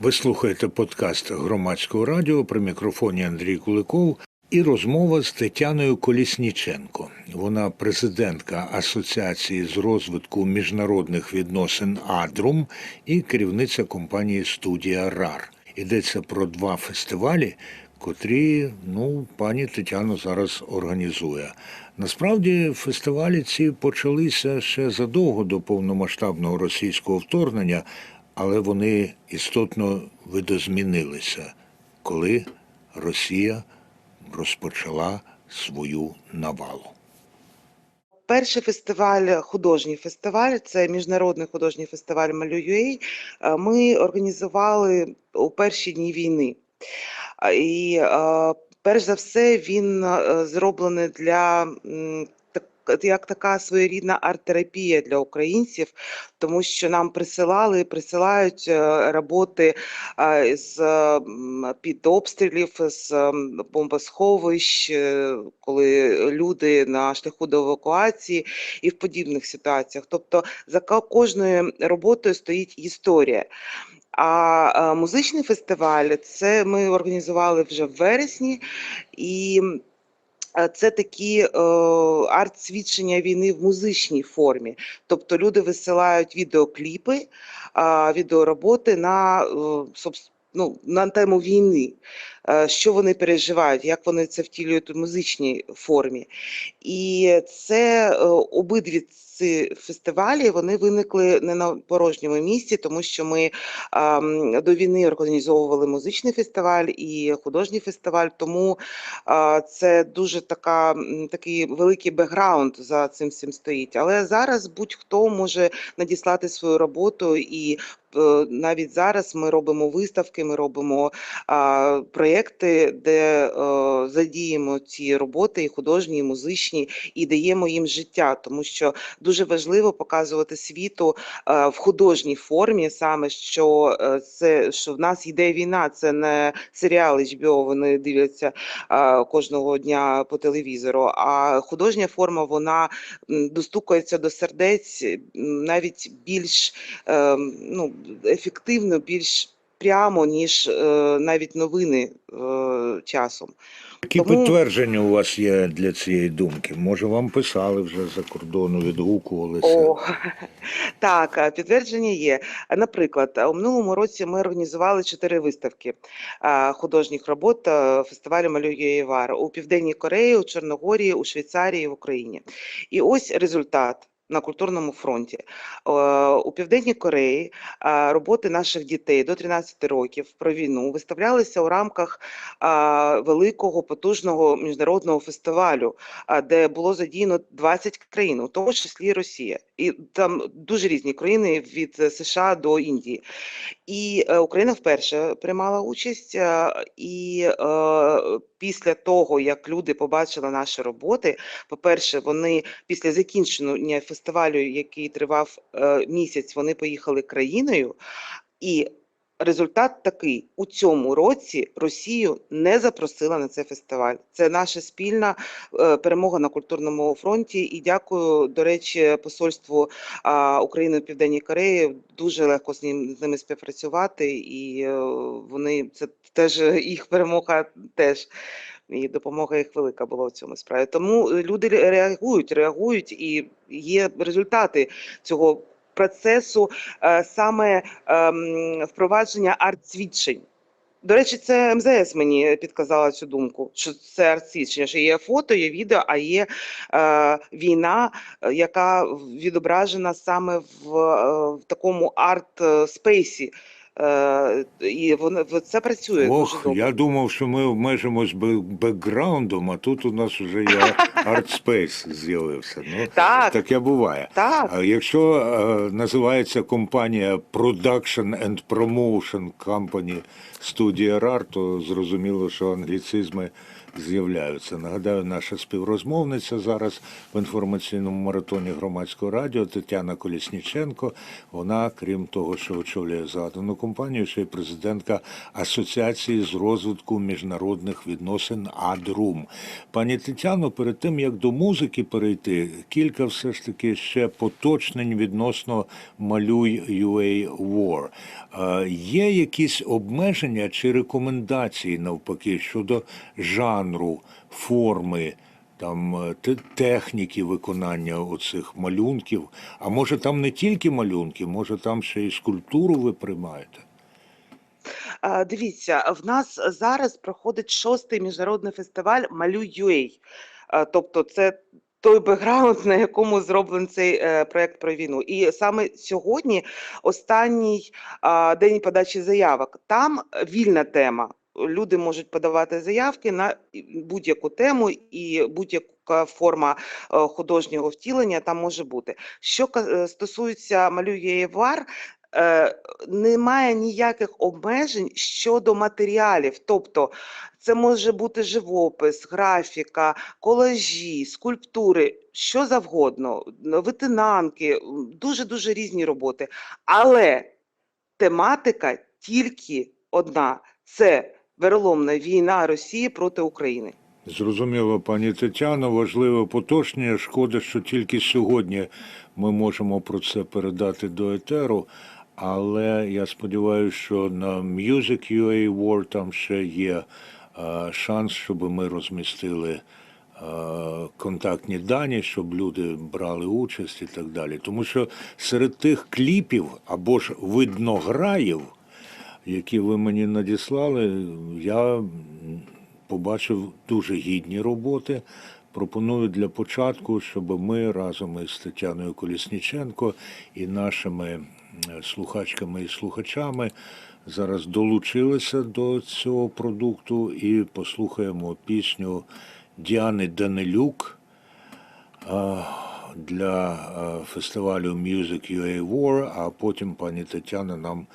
Ви слухаєте подкаст громадського радіо при мікрофоні Андрій Куликов і розмова з Тетяною Колісніченко. Вона президентка Асоціації з розвитку міжнародних відносин Адрум і керівниця компанії Студія РАР. Йдеться про два фестивалі, котрі ну пані Тетяно зараз організує. Насправді фестивалі ці почалися ще задовго до повномасштабного російського вторгнення, але вони істотно видозмінилися, коли Росія розпочала свою навалу. Перший фестиваль, художній фестиваль, це міжнародний художній фестиваль Малююей. е, Ми організували у перші дні війни. І е, перш за все він е, зроблений для як така своєрідна арт-терапія для українців, тому що нам присилали, присилають е, роботи з під обстрілів, з бомбосховищ, е, коли люди на шляху до евакуації і в подібних ситуаціях. Тобто за кожною роботою стоїть історія. А е, музичний фестиваль це ми організували вже в вересні, і це такі е, арт-свідчення війни в музичній формі. Тобто люди висилають відеокліпи, е, відеороботи на, е, ну, на тему війни, що вони переживають, як вони це втілюють у музичній формі. І це е, обидві ці фестивалі вони виникли не на порожньому місці, тому що ми ам, до війни організовували музичний фестиваль і художній фестиваль. Тому а, це дуже така такий великий бекграунд за цим всім стоїть. Але зараз будь-хто може надіслати свою роботу і. е, Навіть зараз ми робимо виставки, ми робимо а, проєкти, де е, задіємо ці роботи, і художні, і музичні, і даємо їм життя, тому що дуже важливо показувати світу е, в художній формі, саме що е, це що в нас йде війна, це не серіал HBO, вони дивляться е, кожного дня по телевізору. А художня форма вона достукається до сердець навіть більш е, ну, ефективно, більш прямо, ніж е, навіть новини е, часом. Які Тому- підтвердження у вас є для цієї думки? Може, вам писали вже за кордону, відгукувалися? О, так, підтвердження є. Наприклад, у минулому році ми організували чотири виставки художніх робот фестивалю Малює Євар у Південній Кореї, у Чорногорії, у Швейцарії, в Україні. І ось результат. На культурному фронті Е, у південній Кореї роботи наших дітей до 13 років про війну виставлялися у рамках великого потужного міжнародного фестивалю де було задіяно 20 країн, у тому числі Росія. І там дуже різні країни від е, США до Індії. І е, Україна вперше приймала участь. е, І е, після того, як люди побачили наші роботи, по-перше, вони після закінчення фестивалю, який тривав е, місяць, вони поїхали країною. І результат такий: у цьому році Росію не запросила на цей фестиваль. Це наша спільна е, перемога на культурному фронті. І дякую, до речі, посольству України в Південній Кореї. Дуже легко з ним з ними співпрацювати, і е, вони це теж їх перемога теж. І допомога їх велика була в цьому справі. Тому люди реагують, реагують, і є результати цього процесу е, саме ем, впровадження арт-свідчень. До речі, це МЗС мені підказала цю думку, що це арт-свідчення, що є фото, є відео, а є е, війна, е, яка відображена саме в, е, в такому арт-спейсі. Е, і воно це працює Ох, добре. я думав, що ми обмежимось бе- бекграундом, а тут у нас вже є артспейс з'явився. Ну, Так. таке буває. Так, А якщо е, називається компанія Production and Promotion Company Studio RAR, то зрозуміло, що англіцизми з'являються. Нагадаю, наша співрозмовниця зараз в інформаційному маратоні громадського радіо Тетяна Колісніченко. Вона, крім того, що очолює задану компанію, компанію, ще й президентка Асоціації з розвитку міжнародних відносин АДРУМ. Пані Тетяно, перед тим як до музики перейти, кілька все ж таки ще поточнень відносно малюй UA War. Е, Є якісь обмеження чи рекомендації навпаки щодо жанру, форми? Там е, техніки виконання оцих малюнків. А може там не тільки малюнки, може там ще й скульптуру ви приймаєте? Дивіться, в нас зараз проходить шостий міжнародний фестиваль Малюй Тобто, це той бекграунд, на якому зроблений цей е, проект про війну. І саме сьогодні останній а, день подачі заявок. Там вільна тема. Люди можуть подавати заявки на будь-яку тему і будь-яка форма е, художнього втілення там може бути. Що е, стосується малює Євар, е, немає ніяких обмежень щодо матеріалів. Тобто це може бути живопис, графіка, колажі, скульптури, що завгодно, витинанки, дуже дуже різні роботи. Але тематика тільки одна: це вероломна війна Росії проти України. Зрозуміло, пані Тетяно, важливе поточнення. Шкода, що тільки сьогодні ми можемо про це передати до етеру. Але я сподіваюся, що на Music UA War там ще є е, шанс, щоб ми розмістили е, контактні дані, щоб люди брали участь і так далі. Тому що серед тих кліпів або ж виднограїв, які ви мені надіслали, я побачив дуже гідні роботи. Пропоную для початку, щоб ми разом із Тетяною Колісніченко і нашими слухачками і слухачами зараз долучилися до цього продукту і послухаємо пісню Діани Данилюк для фестивалю Music UA War, а потім пані Тетяна нам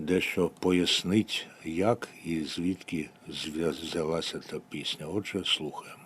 дещо пояснить, як і звідки взялася та пісня. Отже, слухаємо.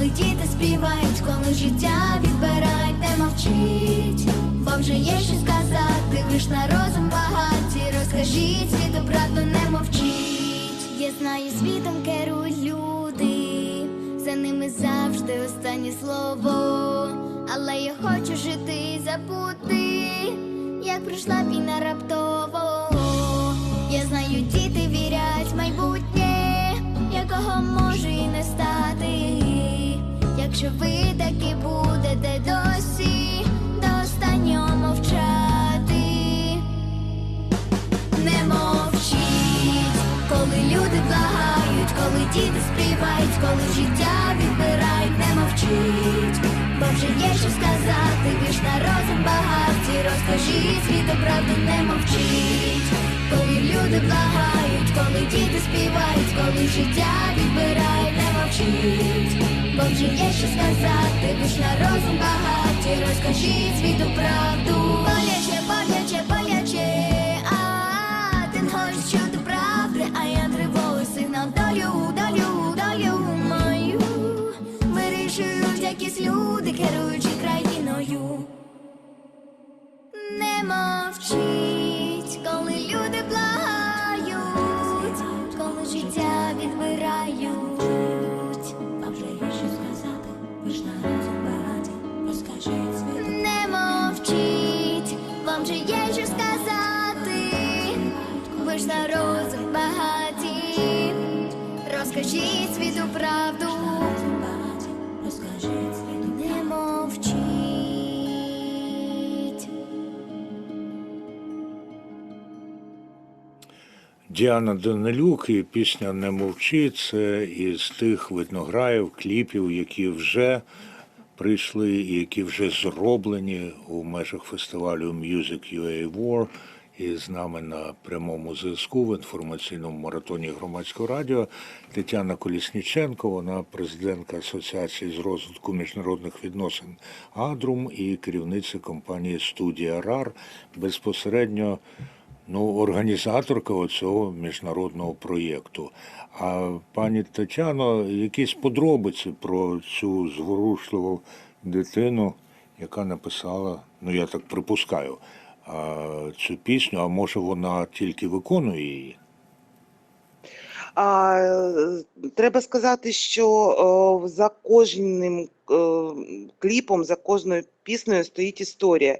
Коли діти співають, коли життя відбирають, не мовчіть, бо вже є що сказати, ви ж на розум багаті, розкажіть світу правду, не мовчіть. Я знаю, світом керують люди, за ними завжди останнє слово, але я хочу жити і забути, як пройшла війна раптово. Я знаю, діти вірять в майбутнє, якого може і не стати. Якщо ви таки будете досі до мовчати, не мовчіть, коли люди благають, коли діти співають, коли життя відбирають, не мовчіть, бо вже є що сказати, ж на розум багаті, розкажіть світу правду, не мовчіть. Коли люди благають, коли діти співають, коли життя відбирають, не мовчіть, бо вже є що сказати, ви на розум багаті, розкажіть світу правду. Боляче, боляче, боляче, а ти не хочеш чути правди, а я тривогу сигнал долю, долю, долю мою. Вирішують якісь люди, керуючи країною. Не коли люди благають, коли життя відбирають. Вам вже є що сказати, ви ж на розум багаті, розкажіть світу. Не мовчіть, вам же є що сказати, ви ж на розум багаті, розкажіть світу правду. Діана Данилюк і пісня Не мовчи це із тих виднограїв, кліпів, які вже прийшли і які вже зроблені у межах фестивалю Music UA War. І з нами на прямому зв'язку в інформаційному маратоні громадського радіо Тетяна Колісніченко, вона президентка Асоціації з розвитку міжнародних відносин Адрум і керівниця компанії студія РАР, безпосередньо ну, організаторка цього міжнародного проєкту. А пані Тетяно, якісь подробиці про цю зворушливу дитину, яка написала, ну я так припускаю, цю пісню, а може вона тільки виконує її? А, е, треба сказати, що о, за кожним кліпом, за кожною піснею стоїть історія.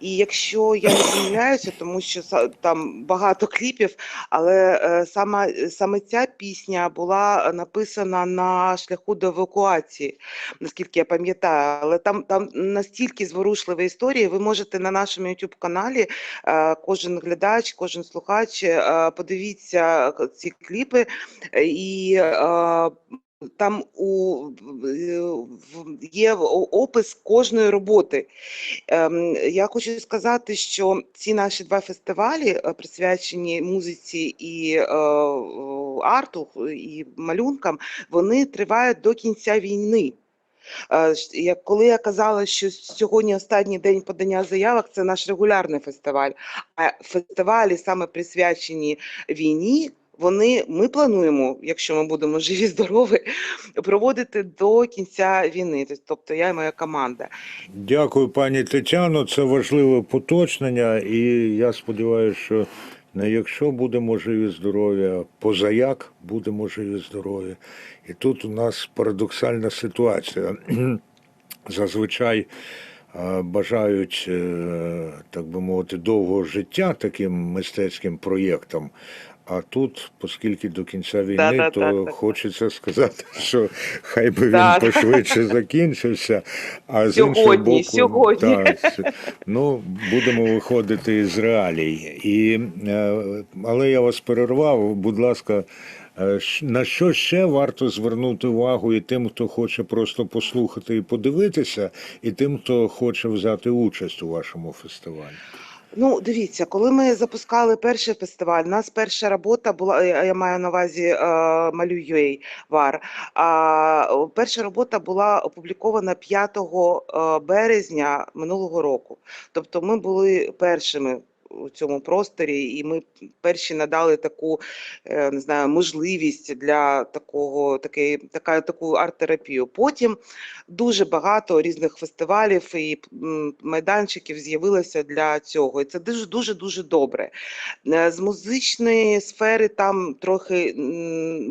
І якщо я не помиляюся, тому що там багато кліпів, але е, саме, саме ця пісня була написана на шляху до евакуації, наскільки я пам'ятаю. Але там, там настільки зворушлива історія, ви можете на нашому youtube каналі е, кожен глядач, кожен слухач, е, подивіться ці кліпи, е, і е, там у, е, є опис кожної роботи. Ем, Я хочу сказати, що ці наші два фестивалі, е, присвячені музиці і е, арту, і малюнкам, вони тривають до кінця війни. Як- Коли я казала, що сьогодні останній день подання заявок, це наш регулярний фестиваль. А фестивалі саме присвячені війні. Вони ми плануємо, якщо ми будемо живі, здорові, проводити до кінця війни. Тобто я і моя команда. Дякую, пані Тетяно. Це важливе поточнення, і я сподіваюся, що не якщо будемо живі здорові, а позаяк будемо живі здорові. І тут у нас парадоксальна ситуація. Зазвичай е, бажають, е, так би мовити, довгого життя таким мистецьким проєктам. А тут, оскільки до кінця війни, Да-да-да, то так. хочеться сказати, що хай би він Да. пошвидше закінчився. А з іншого Сьогодні, боку, сьогодні. Так, ну, будемо виходити із реалій. І, е, але я вас перервав. Будь ласка, е, на що ще варто звернути увагу і тим, хто хоче просто послухати і подивитися, і тим, хто хоче взяти участь у вашому фестивалі? Ну, дивіться, коли ми запускали перший фестиваль, у нас перша робота була, е, я маю на увазі е, ВАР. А перша робота була опублікована 5 е, березня минулого року. Тобто ми були першими у цьому просторі, і ми перші надали таку е, не знаю, можливість для такого такої, така, таку арт-терапію. Потім дуже багато різних фестивалів і майданчиків з'явилося для цього. І це дуже дуже добре. Е, З музичної сфери там трохи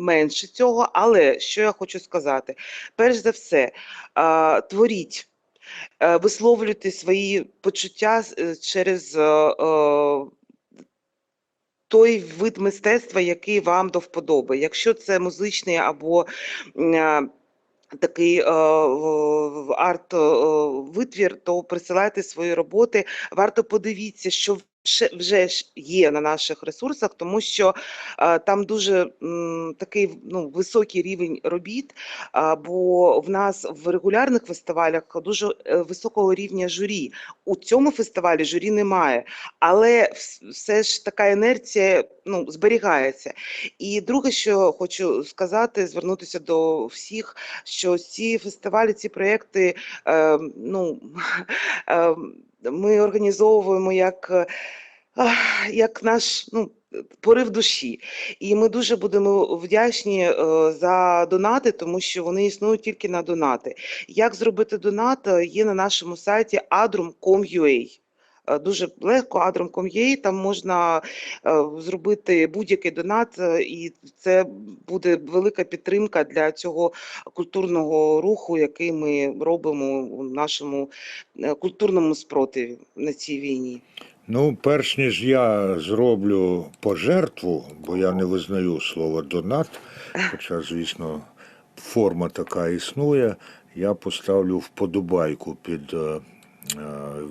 менше цього, але що я хочу сказати: перш за все, творіть. Е, Висловлюйте свої почуття е, через е, той вид мистецтва, який вам до вподоби. Якщо це музичний або такий е, в- арт е, витвір, то присилайте свої роботи. Варто подивіться, що вже- ж є на наших ресурсах, тому що е, там дуже м, такий ну, високий рівень робіт. а, бо в нас в регулярних фестивалях дуже е, високого рівня журі. У цьому фестивалі журі немає, але все ж така інерція ну, зберігається. І друге, що хочу сказати, звернутися до всіх, що ці фестивалі, ці проекти, е, ну, е, ми організовуємо як, е, як наш ну, порив душі. І ми дуже будемо вдячні е, за донати, тому що вони існують тільки на донати. Як зробити донат, е, є на нашому сайті adrum.com.ua. Е, Дуже легко adrum.com.ua, там можна е, зробити будь-який донат, е, і це буде велика підтримка для цього культурного руху, який ми робимо у нашому культурному спротиві на цій війні. Ну, перш ніж я зроблю пожертву, бо я не визнаю слово донат, хоча, звісно, форма така існує, я поставлю вподобайку під е,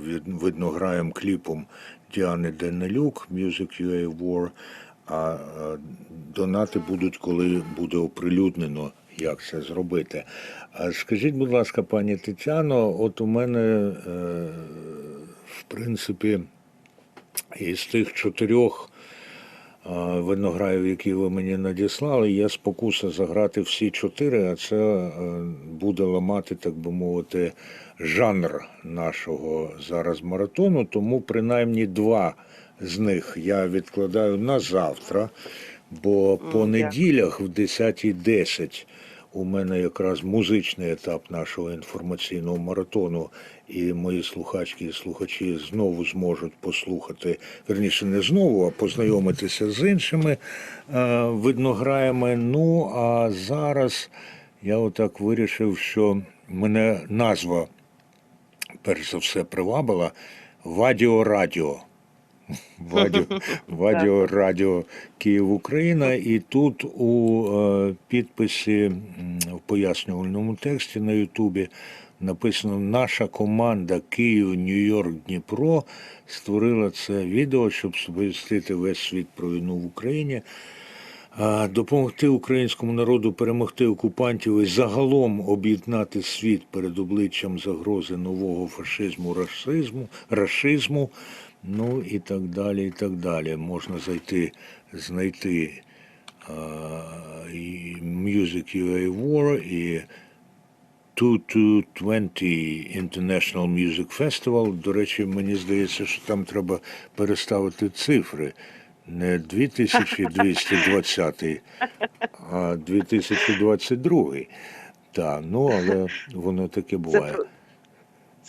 від- виднограєм кліпом Діани Денелюк Music UA War, а е, донати будуть, коли буде оприлюднено, як це зробити. Скажіть, будь ласка, пані Тетяно, от у мене, е, в принципі, Із тих чотирьох винограїв, які ви мені надіслали, є спокуса заграти всі чотири, а це буде ламати, так би мовити, жанр нашого зараз маратону. Тому принаймні два з них я відкладаю на завтра, бо по неділях в 10.10 у мене якраз музичний етап нашого інформаційного маратону, і мої слухачки і слухачі знову зможуть послухати, верніше не знову, а познайомитися з іншими е, виднограями. Ну а зараз я отак вирішив, що мене назва перш за все привабила Вадіо Радіо. Вадіо, Вадіо Радіо Київ Україна. І тут у е, підписі в пояснювальному тексті на Ютубі написано: наша команда Київ, Нью-Йорк, Дніпро створила це відео, щоб сповістити весь світ про війну в Україні. Допомогти українському народу перемогти окупантів і загалом об'єднати світ перед обличчям загрози нового фашизму, расизму, рашизму, ну і так далі. і так далі. Можна зайти, знайти і Music UA War і 2220 International Music Festival. До речі, мені здається, що там треба переставити цифри. Не 2220, а 2022. Так, ну але воно таке буває.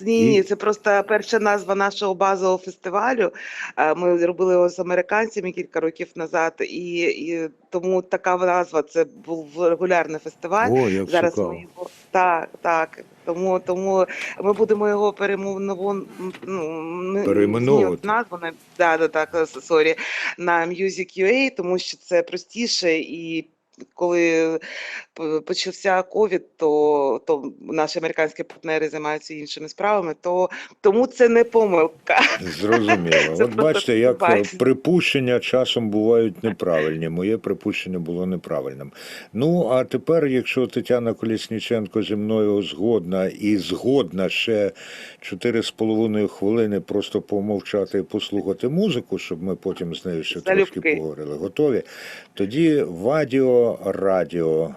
Ні, ні, це просто перша назва нашого базового фестивалю. Е, Ми робили його з американцями кілька років назад, і, і тому така назва. Це був регулярний фестиваль. О, як Зараз цікаво. ми його так, так. Тому тому ми будемо його перемовно ну, Перейменовувати. назву на да, да, так, сорі, на Music.ua, тому що це простіше і. Коли почався ковід, то, то наші американські партнери займаються іншими справами, то тому це не помилка. Зрозуміло. От бачите, як е, бачите. припущення часом бувають неправильні. Моє припущення було неправильним. Ну а тепер, якщо Тетяна Колісніченко зі мною згодна і згодна ще чотири з половиною хвилини просто помовчати і послухати музику, щоб ми потім з нею ще Залюбки. трошки поговорили. Готові? Тоді Вадіо Радіо.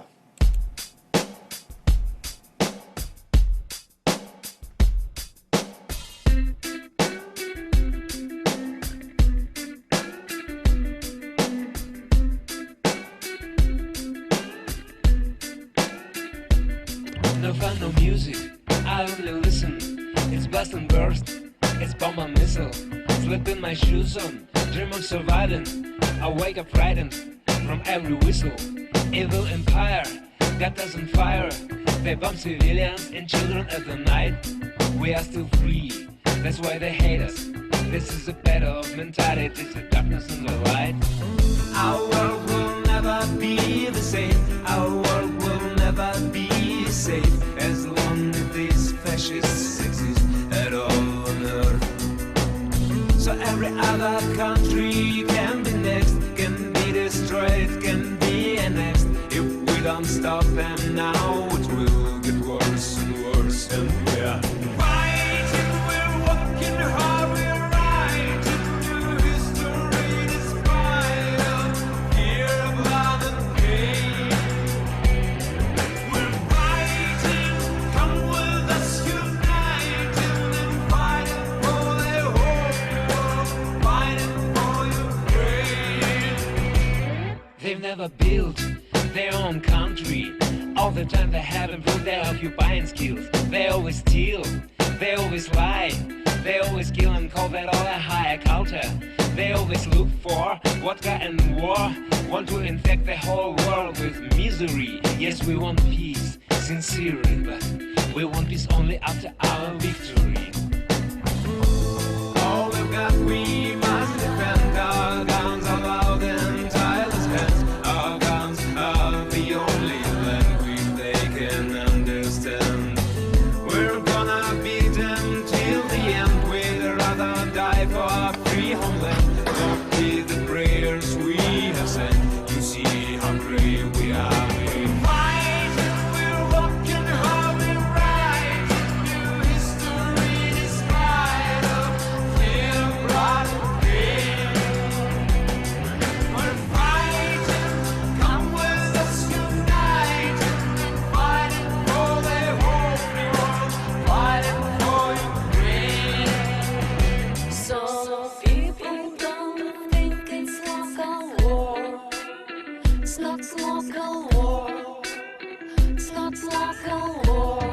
My shoes on. Dream of surviving. I wake up frightened from every whistle. Evil empire us on fire. They bomb civilians and children at the night. We are still free. That's why they hate us. This is a battle of mentalities, the darkness and the light. Our world will never be the same. Our other country can be next, can be destroyed, can be annexed. If we don't stop them now, never built their own country. All the time they have improved their occupying skills. They always steal, they always lie, they always kill and call that all a higher culture. They always look for vodka and war, want to infect the whole world with misery. Yes, we want peace, sincerely, but we want peace only after our victory. like a war. It's not like a war.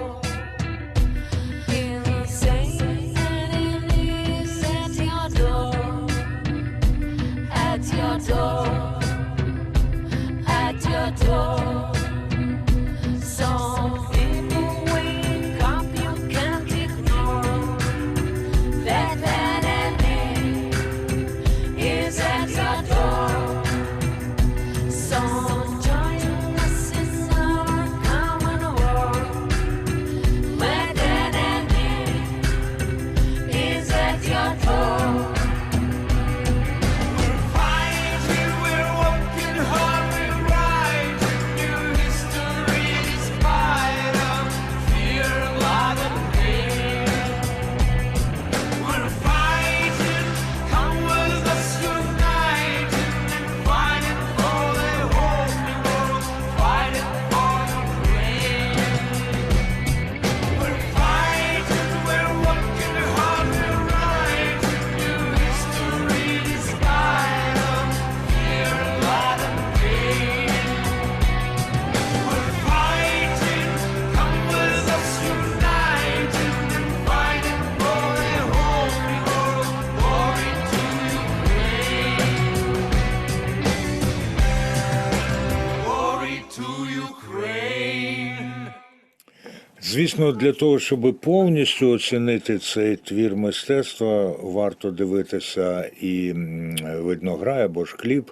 Звісно, для того, щоб повністю оцінити цей твір мистецтва, варто дивитися і м, видно грає або ж кліп,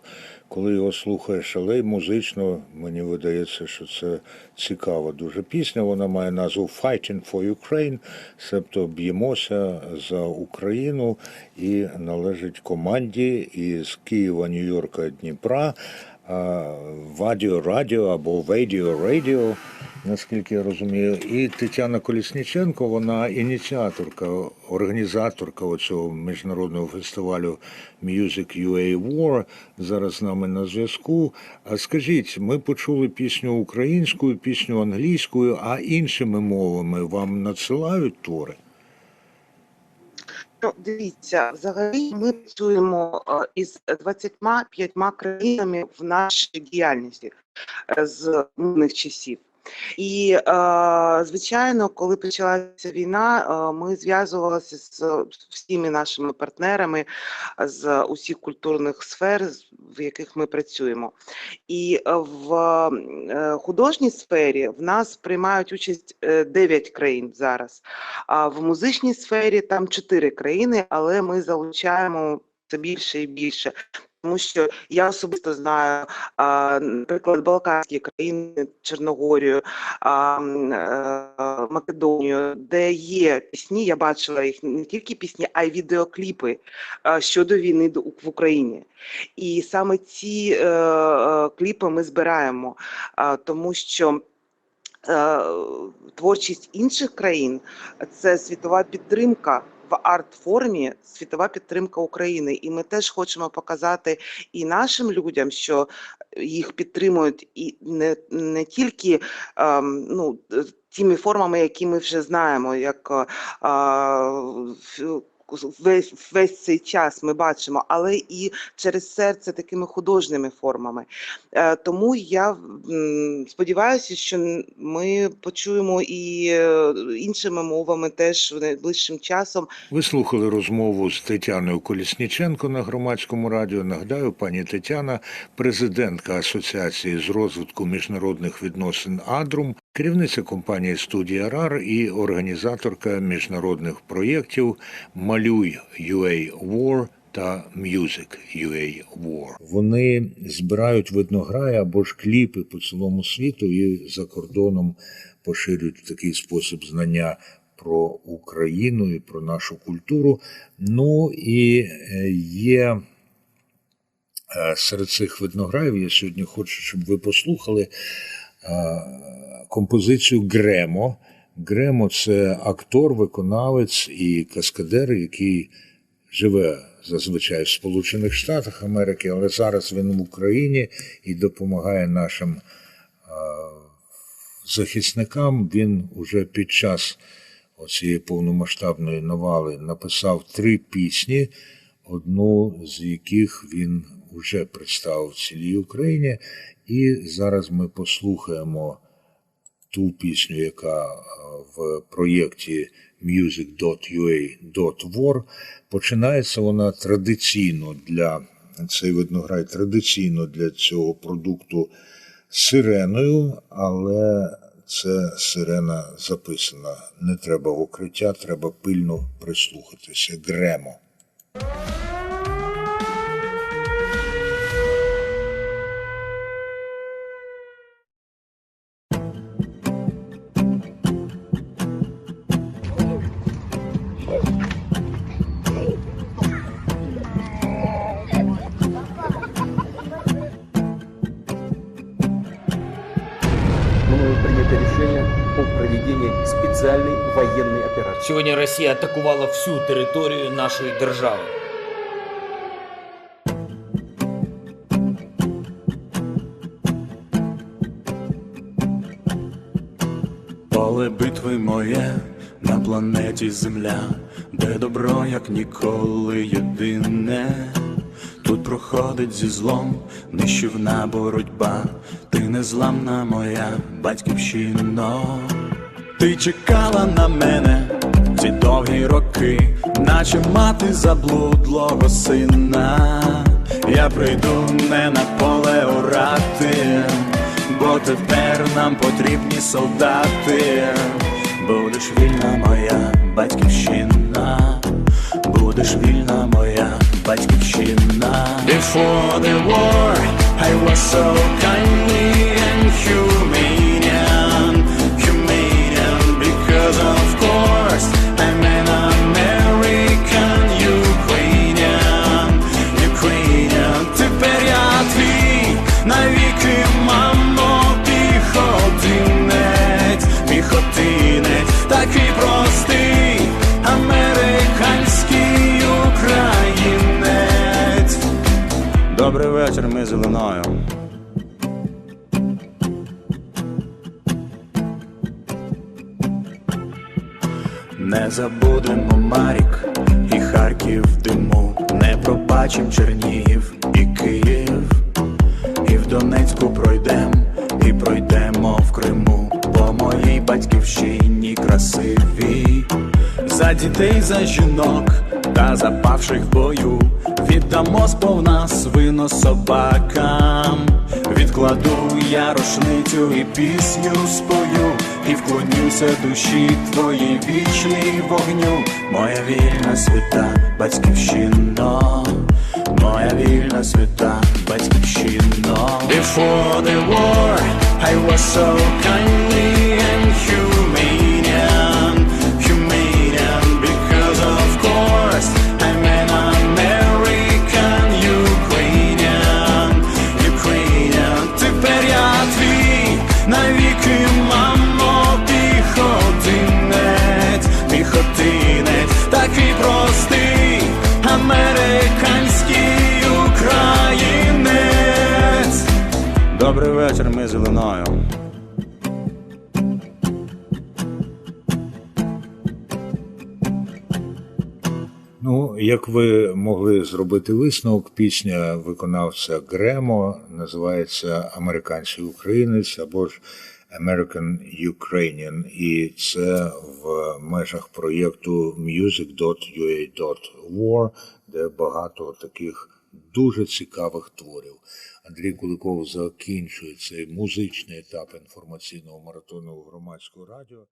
коли його слухаєш, але й музично мені видається, що це цікава дуже пісня. Вона має назву Fighting for Ukraine, себто б'ємося за Україну і належить команді із Києва, Нью-Йорка, Дніпра. А, Вадіо Радіо або Вейдіо Радіо, наскільки я розумію. І Тетяна Колісніченко, вона ініціаторка, організаторка цього міжнародного фестивалю Music UA War. Зараз з нами на зв'язку. А скажіть, ми почули пісню українською, пісню англійською, а іншими мовами вам надсилають твори? Ну, дивіться, взагалі ми працюємо е, із 25 країнами в нашій діяльності е, з мирних часів. І, е, звичайно, коли почалася війна, е, ми зв'язувалися з всіми нашими партнерами з усіх культурних сфер, в яких ми працюємо. І е, в е, художній сфері в нас приймають участь 9 країн зараз. А в музичній сфері там чотири країни, але ми залучаємо все більше і більше. Тому що я особисто знаю, наприклад, Балканські країни, Чорногорію, а, е, Македонію, де є пісні, я бачила їх не тільки пісні, а й відеокліпи щодо війни в Україні. І саме ці е, е, кліпи ми збираємо, тому що творчість інших країн це світова підтримка в арт-формі, світова підтримка України. І ми теж хочемо показати і нашим людям, що їх підтримують і не, не тільки ем, ну, е, тими формами, які ми вже знаємо, як е, Весь, весь цей час ми бачимо, але і через серце такими художніми формами. Е, Тому я сподіваюся, що ми почуємо і е, іншими мовами теж найближчим часом. Ви слухали розмову з Тетяною Колісніченко на громадському радіо. Нагадаю, пані Тетяна, президентка Асоціації з розвитку міжнародних відносин Адрум, керівниця компанії студія РАР і організаторка міжнародних проєктів Малюй UA War та Music UA War. Вони збирають виднограї або ж кліпи по цілому світу і за кордоном поширюють в такий спосіб знання про Україну і про нашу культуру. Ну і е, є е, серед цих виднограїв, я сьогодні хочу, щоб ви послухали е, композицію Гремо. Гремо це актор, виконавець і каскадер, який живе зазвичай в Сполучених Штатах Америки, але зараз він в Україні і допомагає нашим е, захисникам. Він уже під час оцієї повномасштабної навали написав три пісні, одну з яких він вже представив цілій Україні. І зараз ми послухаємо ту пісню, яка е, в проєкті music.ua.war. Починається вона традиційно для цей виднограй традиційно для цього продукту сиреною, але це сирена записана. Не треба укриття, треба пильно прислухатися. Гремо. Сьогодні Росія атакувала всю територію нашої держави. Поле битви моє на планеті Земля, де добро, як ніколи єдине. Тут проходить зі злом нищівна боротьба, ти незламна моя батьківщино. Ти чекала на мене роки, наче мати заблудлого сина. Я прийду не на поле орати, бо тепер нам потрібні солдати. батьківщина, будеш вільна моя батьківщина. Before the war, I was so kindly and humane, зеленою. Не забудемо Марік і Харків диму, не пробачим Чернігів і Київ, і в Донецьку пройдем, і пройдемо в Криму, по моїй батьківщині красиві, за дітей, за жінок та запавших бою, віддамо сповна свино собакам. Відкладу я рушницю і пісню спою, і вклонюся душі твоїй вічній вогню, моя вільна свята, батьківщино, моя вільна свята, батьківщино. Before the war, I was so kindly and humane, як ви могли зробити висновок, пісня виконавця Гремо називається Американський українець або ж American Ukrainian, і це в межах проєкту music.ua.war, де багато таких дуже цікавих творів. Андрій Куликов закінчує цей музичний етап інформаційного маратону громадського радіо.